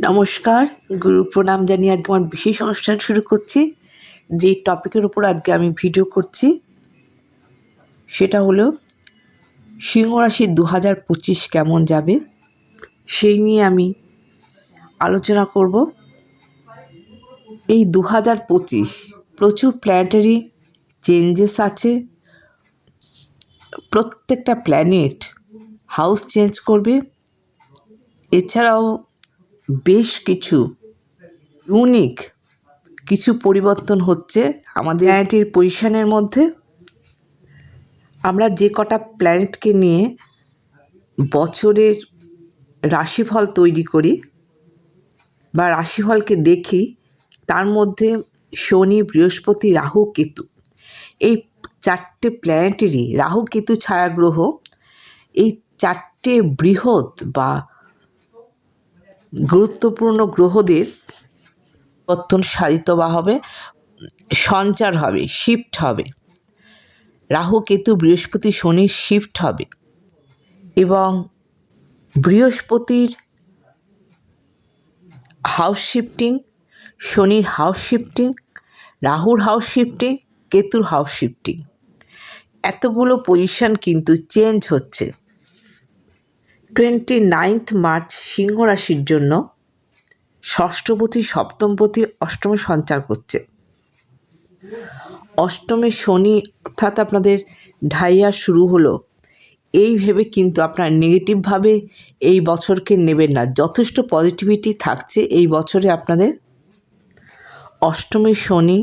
নমস্কার, গুরু প্রণাম জানিয়ে আজকে আমার বিশেষ অনুষ্ঠান শুরু করছি। যে টপিকের উপর আজকে আমি ভিডিও করছি, সেটা হলো, সিংহ রাশি দু হাজার পঁচিশ কেমন যাবে? সেই নিয়ে আমি আলোচনা করব। এই দু হাজার পঁচিশ প্রচুর প্ল্যানেটারি চেঞ্জেস আছে। প্রত্যেকটা প্ল্যানেট হাউস চেঞ্জ করবে। এছাড়াও বেশ কিছু ইউনিক কিছু পরিবর্তন হচ্ছে আমাদের প্ল্যানেটের পজিশনের মধ্যে। আমরা যে কটা প্ল্যানেটকে নিয়ে বছরের রাশিফল তৈরি করি বা রাশিফলকে দেখি তার মধ্যে শনি বৃহস্পতি রাহু কেতু। এই চারটে প্ল্যানেটেরই রাহু কেতু ছায়াগ্রহ এই চারটে বৃহৎ বা গুরুত্বপূর্ণ গ্রহদের পত্তন সাধিত বা হবে, সঞ্চার হবে শিফট হবে। রাহু, কেতু, বৃহস্পতি শনির শিফট হবে। এবং বৃহস্পতির হাউস শিফটিং শনির হাউস শিফটিং রাহুর হাউস শিফটিং কেতুর হাউস শিফটিং এতগুলো পজিশন কিন্তু চেঞ্জ হচ্ছে। টোয়েন্টি নাইন্থ মার্চ সিংহ রাশির জন্য ষষ্ঠপতি, সপ্তমপতি, অষ্টমে সঞ্চার করছে। অষ্টমে শনি, অর্থাৎ আপনাদের ঢাইয়া শুরু হলো। এই ভেবে কিন্তু আপনার নেগেটিভভাবে এই বছরকে নেবেন না। যথেষ্ট পজিটিভিটি থাকছে এই বছরে আপনাদের। অষ্টমী শনি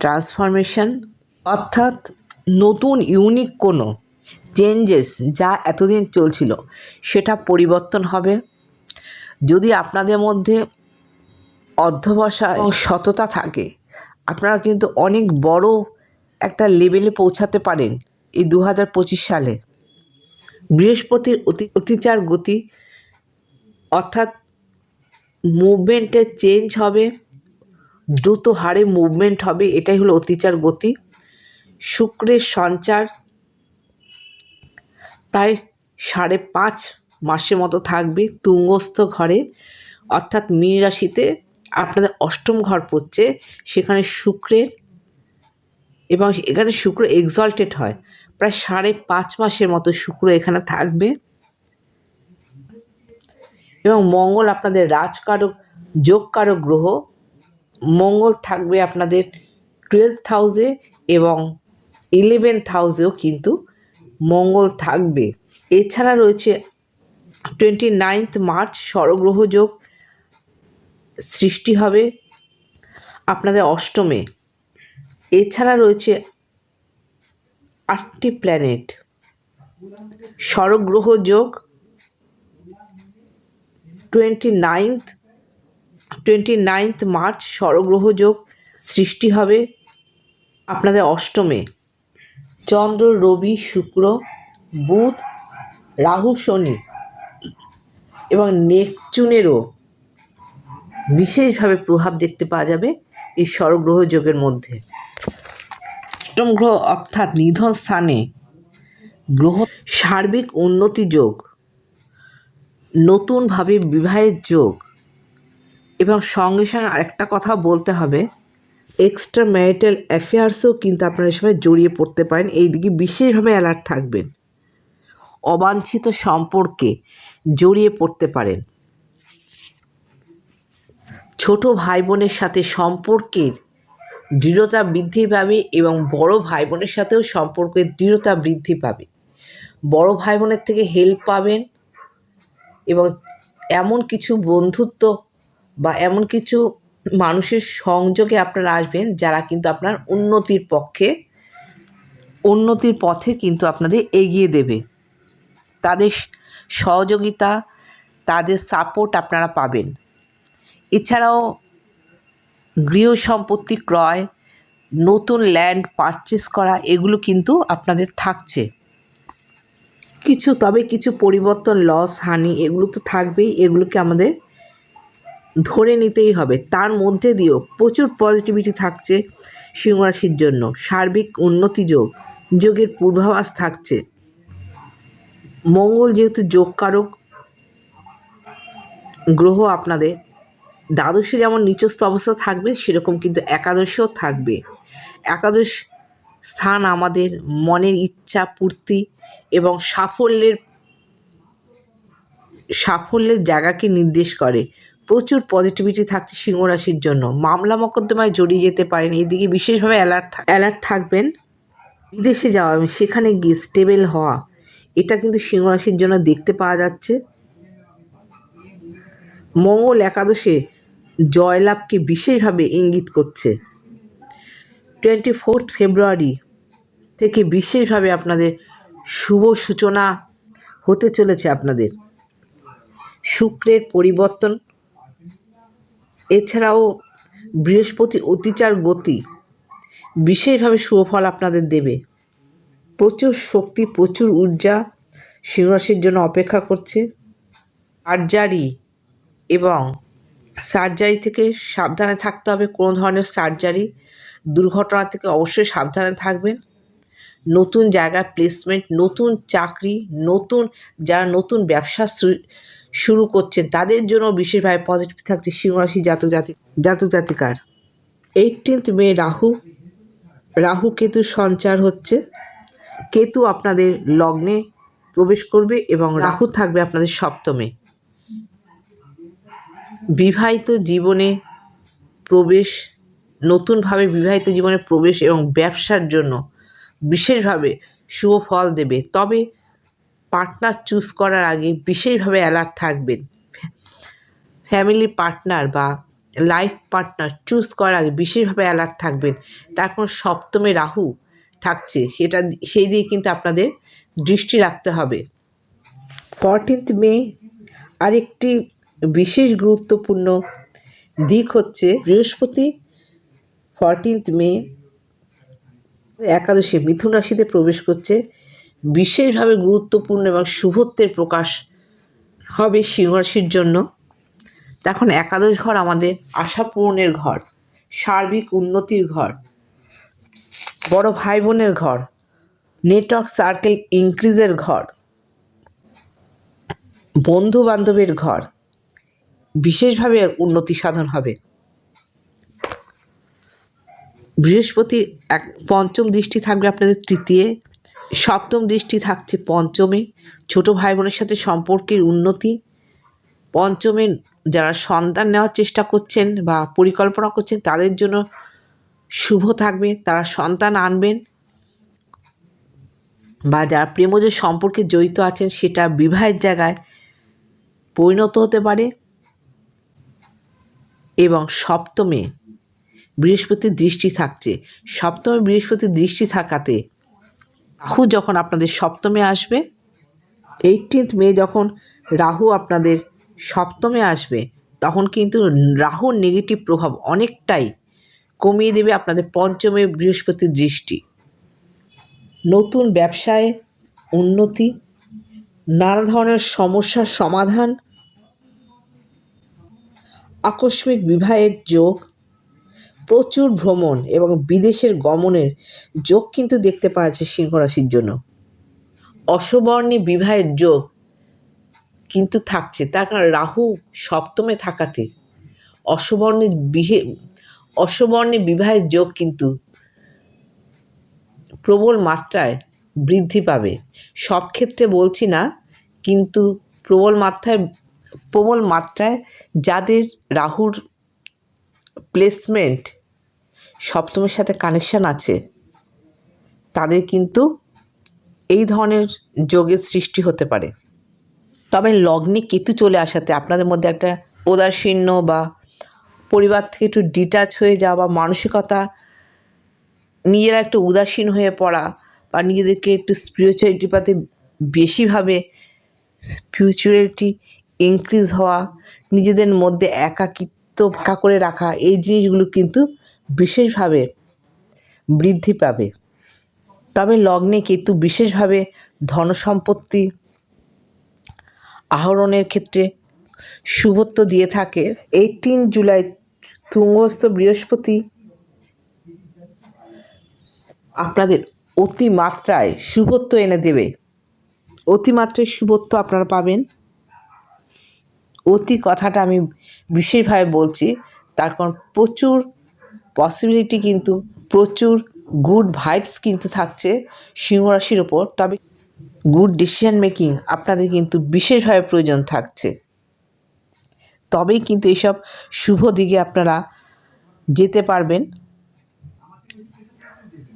ট্রান্সফরমেশন অর্থাৎ নতুন ইউনিক কোনো চেঞ্জেস যা এতদিন চলছিল, সেটা পরিবর্তন হবে। যদি আপনাদের মধ্যে অধ্যবসা এবং সততা থাকে, আপনারা কিন্তু অনেক বড় একটা লেভেলে পৌঁছাতে পারেন এই দু হাজার পঁচিশ সালে। বৃহস্পতির অতি, অতিচার গতি, অর্থাৎ মুভমেন্টের চেঞ্জ হবে, দ্রুত হারে মুভমেন্ট হবে, এটাই হলো অতিচার গতি। শুক্রের সঞ্চার প্রায় সাড়ে পাঁচ মাসের মতো থাকবে তুঙ্গস্থ ঘরে। অর্থাৎ মীন রাশিতে আপনাদের অষ্টম ঘর পড়ছে, সেখানে শুক্রের এবং এখানে শুক্র এক্সল্টেড হয়। প্রায় সাড়ে পাঁচ মাসের মতো শুক্র এখানে থাকবে। এবং মঙ্গল আপনাদের রাজকারক, যোগকারক গ্রহ। মঙ্গল থাকবে আপনাদের টুয়েলভ হাউসে এবং ইলেভেন্থ হাউসেও কিন্তু মঙ্গল থাকবে। এছাড়া রয়েছে টোয়েন্টি নাইনথ মার্চ ষড়গ্রহ যোগ সৃষ্টি হবে আপনাদের অষ্টমে। এছাড়া রয়েছে আটটি প্ল্যানেট ষড়গ্রহ যোগ twenty ninth twenty ninth March ষড়গ্রহ যোগ সৃষ্টি হবে আপনাদের অষ্টমে। চন্দ্র, রবি, শুক্র, বুধ, রাহু, শনি এবং নেপচুনেরও বিশেষভাবে প্রভাব দেখতে পাওয়া যাবে এই স্বরগ্রহ যোগের মধ্যে। অষ্টম গ্রহ অর্থাৎ নিধন স্থানে গ্রহ সার্বিক উন্নতি যোগ, নতুনভাবে বিবাহের যোগ এবং সঙ্গে সঙ্গে আরেকটা কথা বলতে হবে। এক্সট্রা ম্যারিটাল অ্যাফেয়ার্সও কিন্তু আপনারা সময় জড়িয়ে পড়তে পারেন। এই দিকে বিশেষভাবে অ্যালার্ট থাকবেন। অবাঞ্ছিত সম্পর্কে জড়িয়ে পড়তে পারেন। ছোট ভাই বোনের সাথে সম্পর্কের দৃঢ়তা বৃদ্ধি পাবে এবং বড় ভাই বোনের সাথেও সম্পর্কের দৃঢ়তা বৃদ্ধি পাবে। বড় ভাই বোনের থেকে হেল্প পাবেন এবং এমন কিছু বন্ধুত্ব বা এমন কিছু মানুষের সংযোগে আপনারা আসবেন, যারা কিন্তু আপনার উন্নতির পক্ষে, উন্নতির পথে কিন্তু আপনাদের এগিয়ে দেবে। তাদের সহযোগিতা, তাদের সাপোর্ট আপনারা পাবেন। এছাড়াও গৃহ সম্পত্তি ক্রয়, নতুন ল্যান্ড পারচেস করা, এগুলো কিন্তু আপনাদের থাকছে। কিছু, তবে কিছু পরিবর্তন লস হানি এগুলো তো থাকবেই, এগুলোকে আমাদের ধরে নিতেই হবে। তার মধ্যে দিয়েও প্রচুর পজিটিভিটি থাকছে সিংহরাশির জন্য। সার্বিক উন্নতি যোগ, যোগের পূর্বাভাস থাকছে। মঙ্গল যেহেতু যোগকারক, গ্রহ আপনাদের, দ্বাদশে যেমন নিচস্থ অবস্থা থাকবে, সেরকম কিন্তু একাদশেও থাকবে। একাদশ স্থান আমাদের মনের ইচ্ছা, পূর্তি এবং সাফল্যের সাফল্যের জায়গাকে নির্দেশ করে। প্রচুর পজিটিভিটি থাকছে সিংহ রাশির জন্য। মামলা মোকদ্দমায় জড়িয়ে যেতে পারেন, এদিকে বিশেষভাবে অ্যালার্ট অ্যালার্ট থাকবেন। বিদেশে যাওয়া সেখানে গিয়ে স্টেবেল হওয়া, এটা কিন্তু সিংহ রাশির জন্য দেখতে পাওয়া যাচ্ছে। মঙ্গল একাদশে জয়লাভকে বিশেষভাবে ইঙ্গিত করছে। টোয়েন্টি ফোর্থ ফেব্রুয়ারি থেকে বিশেষভাবে আপনাদের শুভ সূচনা হতে চলেছে আপনাদের। শুক্রের পরিবর্তন এছাড়াও বৃহস্পতি অতিচার গতি বিশেষভাবে শুভ ফল আপনাদের দেবে। প্রচুর শক্তি, প্রচুর ঊর্জা সিংহরাশির জন্য অপেক্ষা করছে। সার্জারি এবং সার্জারি থেকে সাবধানে থাকতে হবে। কোনো ধরনের সার্জারি দুর্ঘটনা থেকে অবশ্যই সাবধানে থাকবেন। নতুন জায়গা প্লেসমেন্ট নতুন চাকরি, নতুন, যারা নতুন ব্যবসা শুরু করছেন তাদের জন্য বিশেষভাবে পজিটিভ থাকছে সিংহরাশি জাতক জাতি জাতক জাতিকার। Eighteenth May Rahu. Rahu Ketu সঞ্চার হচ্ছে। কেতু আপনাদের লগ্নে প্রবেশ করবে এবং রাহু থাকবে আপনাদের সপ্তমে। বিবাহিত জীবনে প্রবেশ, নতুনভাবে বিবাহিত জীবনে প্রবেশ এবং ব্যবসার জন্য বিশেষভাবে শুভ ফল দেবে। তবে পার্টনার চুজ করার আগে বিশেষভাবে অ্যালার্ট থাকবেন। ফ্যামিলি পার্টনার বা লাইফ পার্টনার চুজ করার আগে বিশেষভাবে অ্যালার্ট থাকবেন। তার কোনো সপ্তমে রাহু থাকছে, সেটা সেই দিকে কিন্তু আপনাদের দৃষ্টি রাখতে হবে। ফরটিন্থ মে আরেকটি বিশেষ গুরুত্বপূর্ণ দিক হচ্ছে বৃহস্পতি ফরটিন্থ মে একাদশী মিথুন রাশিতে প্রবেশ করছে। বিশেষভাবে গুরুত্বপূর্ণ এবং শুভত্বের প্রকাশ হবে সিংহ রাশির জন্য তখন একাদশ ঘর আমাদের আশা পূরণের ঘর, সার্বিক উন্নতির ঘর, বড় ভাই বোনের ঘর, নেটওয়ার্ক সার্কেল ইনক্রিজের ঘর বন্ধু বান্ধবের ঘর, বিশেষভাবে উন্নতি সাধন হবে। বৃহস্পতি এক পঞ্চম দৃষ্টি থাকবে আপনাদের তৃতীয়। সপ্তম দৃষ্টি থাকছে পঞ্চমে। ছোট ভাই বোনের সাথে সম্পর্কের উন্নতি। পঞ্চমে যারা সন্তান নেওয়ার চেষ্টা করছেন বা পরিকল্পনা করছেন, তাদের জন্য শুভ থাকবে। তারা সন্তান আনবেন। বা যারা প্রেমজ সম্পর্কে জড়িত আছেন, সেটা বিবাহের জায়গায় পরিণত হতে পারে। এবং সপ্তমে বৃহস্পতির দৃষ্টি থাকছে। সপ্তমে বৃহস্পতির দৃষ্টি থাকাতে রাহু যখন আপনাদের সপ্তমে আসবে এইটিন্থ মে যখন রাহু আপনাদের সপ্তমে আসবে, তখন কিন্তু রাহুর নেগেটিভ প্রভাব অনেকটাই কমিয়ে দেবে আপনাদের পঞ্চমে বৃহস্পতির দৃষ্টি। নতুন ব্যবসায় উন্নতি, নানা ধরনের সমস্যার সমাধান, আকস্মিক বিবাহের যোগ প্রচুর ভ্রমণ এবং বিদেশের গমনের যোগ কিন্তু দেখতে পাওয়া যাচ্ছে সিংহ রাশির জন্য। অশ্ববর্ণে বিবাহের যোগ কিন্তু থাকছে। তার কারণ রাহু সপ্তমে থাকাতে অশ্ববর্ণে বিহে অশ্ববর্ণে বিবাহের যোগ কিন্তু প্রবল মাত্রায় বৃদ্ধি পাবে। সব ক্ষেত্রে বলছি না, কিন্তু প্রবল মাত্রায় প্রবল মাত্রায় যাদের রাহুর প্লেসমেন্ট সপ্তমের সাথে কানেকশান আছে, তাদের কিন্তু এই ধরনের যোগের সৃষ্টি হতে পারে। তবে লগ্নে কেতু চলে আসাতে আপনাদের মধ্যে একটা উদাসীন্য বা পরিবার থেকে একটু ডিটাচ হয়ে যাওয়া বা মানসিকতা নিজেরা একটু উদাসীন হয়ে পড়া বা নিজেদেরকে একটু স্পিরিচুয়ালিটির প্রতি বেশিভাবে স্পিরিচুয়ালিটি ইনক্রিজ হওয়া, নিজেদের মধ্যে একাকিত্ব ভাকা করে রাখা এই জিনিসগুলো কিন্তু বিশেষভাবে বৃদ্ধি পাবে। তবে লগ্নে কেতু বিশেষভাবে ধনসম্পত্তি আহরণের ক্ষেত্রে শুভত্ব দিয়ে থাকে। এইটিন জুলাই তুঙ্গস্থ বৃহস্পতি আপনাদের অতিমাত্রায় শুভত্ব এনে দেবে। অতিমাত্রায় শুভত্ব আপনারা পাবেন। অতি কথাটা আমি বিশেষভাবে বলছি, তার কারণ প্রচুর পসিবিলিটি কিন্তু, প্রচুর গুড ভাইবস কিন্তু থাকছে সিংহ রাশির ওপর। তবে গুড ডিসিশন মেকিং আপনাদের কিন্তু বিশেষভাবে প্রয়োজন থাকছে। তবেই কিন্তু এইসব শুভ দিকে আপনারা যেতে পারবেন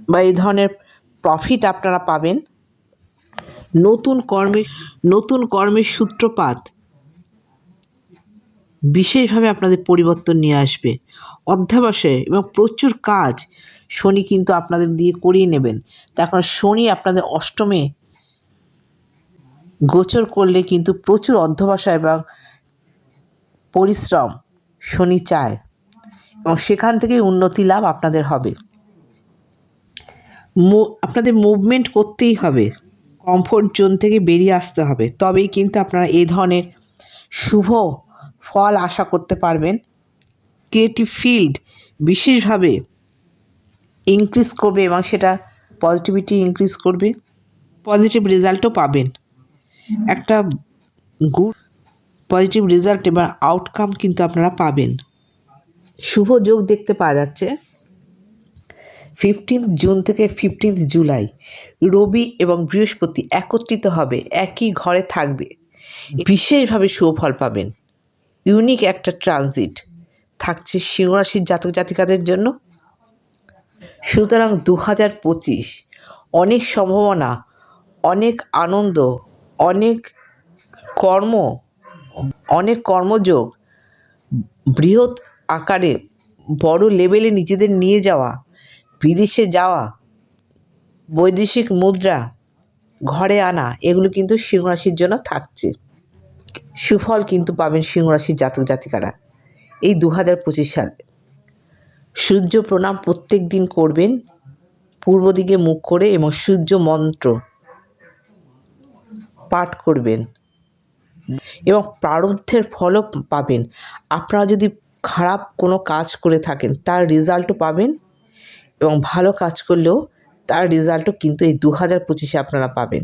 বা এই ধরনের প্রফিট আপনারা পাবেন। নতুন কর্মের নতুন কর্মের সূত্রপাত বিশেষভাবে আপনাদের পরিবর্তন নিয়ে আসবে। অধ্যাবসায় এবং প্রচুর কাজ শনি কিন্তু আপনাদের দিয়ে করিয়ে নেবেন। তার কারণ শনি আপনাদের অষ্টমে গোচর করলে কিন্তু প্রচুর অধ্যবসায় এবং পরিশ্রম শনি চায়। এবং সেখান থেকেই উন্নতি লাভ আপনাদের হবে। আপনাদের মুভমেন্ট করতেই হবে। কমফোর্ট জোন থেকে বেরিয়ে আসতে হবে। তবেই কিন্তু আপনারা এই ধরনের শুভ ফল আশা করতে পারবেন। ক্রিয়েটিভ ফিল্ড বিশেষভাবে ইনক্রিজ করবে এবং সেটা পজিটিভিটি ইনক্রিজ করবে। পজিটিভ রেজাল্টও পাবেন। একটা গুড পজিটিভ রেজাল্ট এবং আউটকাম কিন্তু আপনারা পাবেন। শুভ যোগ দেখতে পাওয়া যাচ্ছে। ফিফটিন্থ জুন থেকে ফিফটিন্থ জুলাই রবি এবং বৃহস্পতি একত্রিত হবে, একই ঘরে থাকবে। বিশেষভাবে শুভ ফল পাবেন। ইউনিক একটা ট্রানজিট থাকছে সিংহরাশির জাতক জাতিকাদের জন্য। সুতরাং দু হাজার পঁচিশ অনেক সম্ভাবনা, অনেক আনন্দ, অনেক কর্ম, অনেক কর্মযোগ, বৃহৎ আকারে বড় লেভেলে নিজেদের নিয়ে যাওয়া, বিদেশে যাওয়া, বৈদেশিক মুদ্রা, ঘরে আনা, এগুলো কিন্তু সিংহরাশির জন্য থাকছে। সুফল কিন্তু পাবেন সিংহরাশির জাতক জাতিকারা। এই দু হাজার পঁচিশ সালে সূর্য প্রণাম প্রত্যেক দিন করবেন, পূর্ব দিকে মুখ করে এবং সূর্য মন্ত্র পাঠ করবেন এবং প্রারব্ধের ফলও পাবেন। আপনারা যদি খারাপ কোনো কাজ করে থাকেন, তার রেজাল্টও পাবেন এবং ভালো কাজ করলেও তার রেজাল্টও কিন্তু এই দু হাজার পঁচিশে আপনারা পাবেন।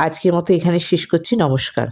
আজকের মতো এখানে শেষ করছি। নমস্কার।